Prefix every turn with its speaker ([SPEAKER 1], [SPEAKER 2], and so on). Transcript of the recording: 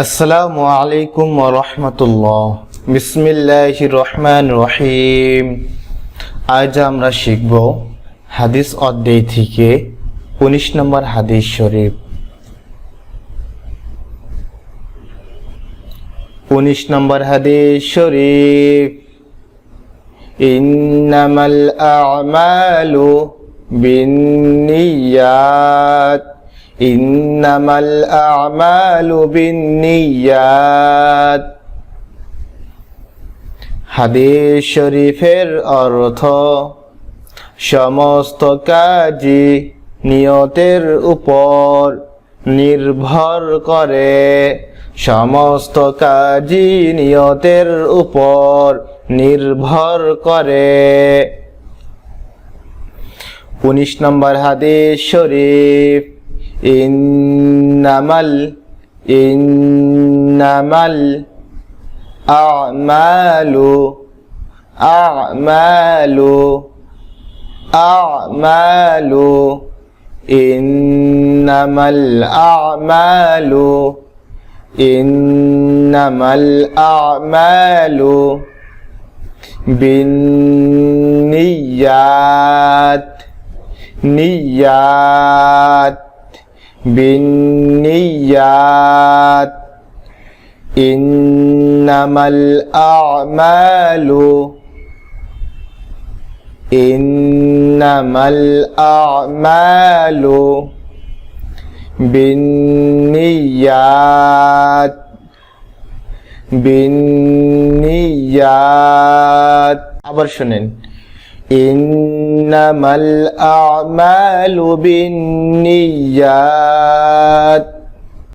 [SPEAKER 1] আসসালামু আলাইকুম রহমতুল্লাহ। বিসমিল্লাহ রহমান রহিম। আজ আমরা শিখব হাদিস অধ্যায় থেকে উনিশ নম্বর হাদিস শরীফ। উনিশ নম্বর হাদিস শরীফ। ইন্নামাল আমালু বিন্নিয়াত। ইন্নামাল আমালু বিন্নিয়াত হাদিস শরীফের অর্থ, সমস্ত কাজই নিয়তের উপর নির্ভর করে। সমস্ত কাজই নিয়তের উপর নির্ভর করে। উনিশ নম্বর হাদিস শরীফ। ইন্নামাল ইন্নামাল আমালু আমালু আমালু ইন্নামাল আমালু ইন্নামাল আমালু বিন্নিয়াত নিয়াত বিন্নিয়াত ইন্নামাল আমালু ইন্নামাল আমালু বিন্নিয়াত বিন্নিয়াত আবার শুনেন। ইন্নামাল আমালু বিন্নিয়াত